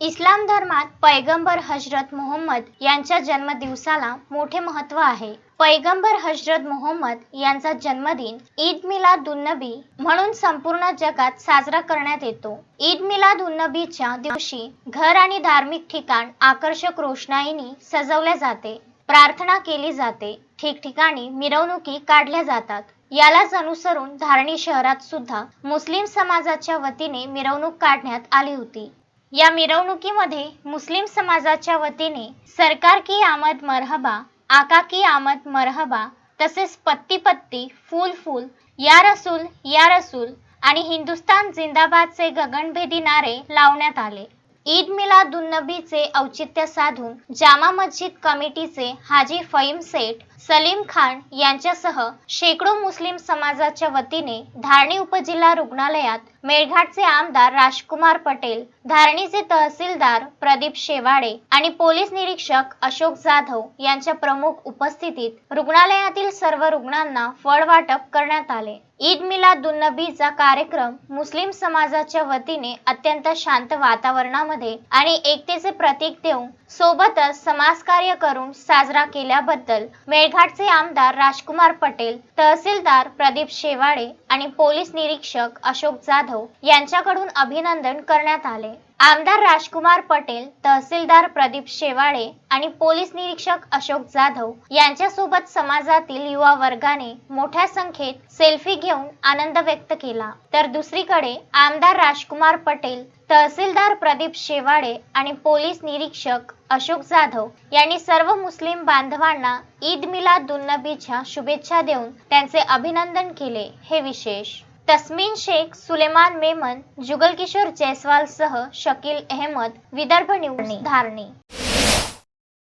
इस्लाम धर्मात पैगंबर हजरत मोहम्मद यांच्या जन्मदिवसाला मोठे महत्त्व आहे. पैगंबर हजरत मोहम्मद यांचा जन्मदिन ईद मिलाद नबी म्हणून संपूर्ण जगात साजरा करण्यात येतो. ईद मिलाद नबीच्या दिवशी घर आणि धार्मिक ठिकाण आकर्षक रोषणाईनी सजवल्या जाते. प्रार्थना केली जाते. ठिकठिकाणी मिरवणुकी काढल्या जातात. यालाच अनुसरून धारणी शहरात सुद्धा मुस्लिम समाजाच्या वतीने मिरवणूक काढण्यात आली होती. या मिरवणुकीमध्ये मुस्लिम समाजाच्या वतीने सरकार की आमद मरहबा आका की आमद मरहबा तसेच पत्ती पत्ती फूल फूल या रसूल या रसूल आणि हिंदुस्तान जिंदाबादचे गगनभेदी नारे लावण्यात आले. ईद मिलादुन्नबीचे औचित्य साधून जामा मस्जिद कमिटीचे हाजी फईम सेठ सलीम खान यांच्यासह शेकडो मुस्लिम समाजाच्या वतीने धारणी उपजिल्हा रुग्णालयात मेळघाटचे आमदार राजकुमार पटेल धारणीचे तहसीलदार प्रदीप शेवाडे आणि पोलीस निरीक्षक अशोक जाधव यांच्या प्रमुख उपस्थितीत रुग्णालयातील सर्व रुग्णांना फळ वाटप करण्यात आले. ईद मिलादुन्नबीचा कार्यक्रम मुस्लिम समाजाच्या वतीने अत्यंत शांत वातावरणामध्ये आणि एकतेचे प्रतीक देऊन सोबतच समाजकार्य करून साजरा केल्याबद्दल मेळघाटचे आमदार राजकुमार पटेल तहसीलदार प्रदीप शेवाडे आणि पोलीस निरीक्षक अशोक जाधव यांच्याकडून अभिनंदन करण्यात आले. आमदार राजकुमार पटेल तहसीलदार प्रदीप शेवाळे आणि पोलीस निरीक्षक अशोक जाधव यांच्यासोबत समाजातील युवा वर्गाने मोठ्या संख्येत सेल्फी घेऊन आनंद व्यक्त केला. तर दुसरीकडे आमदार राजकुमार पटेल तहसीलदार प्रदीप शेवाडे आणि पोलीस निरीक्षक अशोक जाधव यांनी सर्व मुस्लिम बांधवांना ईद मिलाद दुन्नबीच्या शुभेच्छा देऊन त्यांचे अभिनंदन केले. हे विशेष तस्मीन शेख सुलेमान मेमन जुगल किशोर सह शकील अहमद विदर्भ न्यूज धारणी.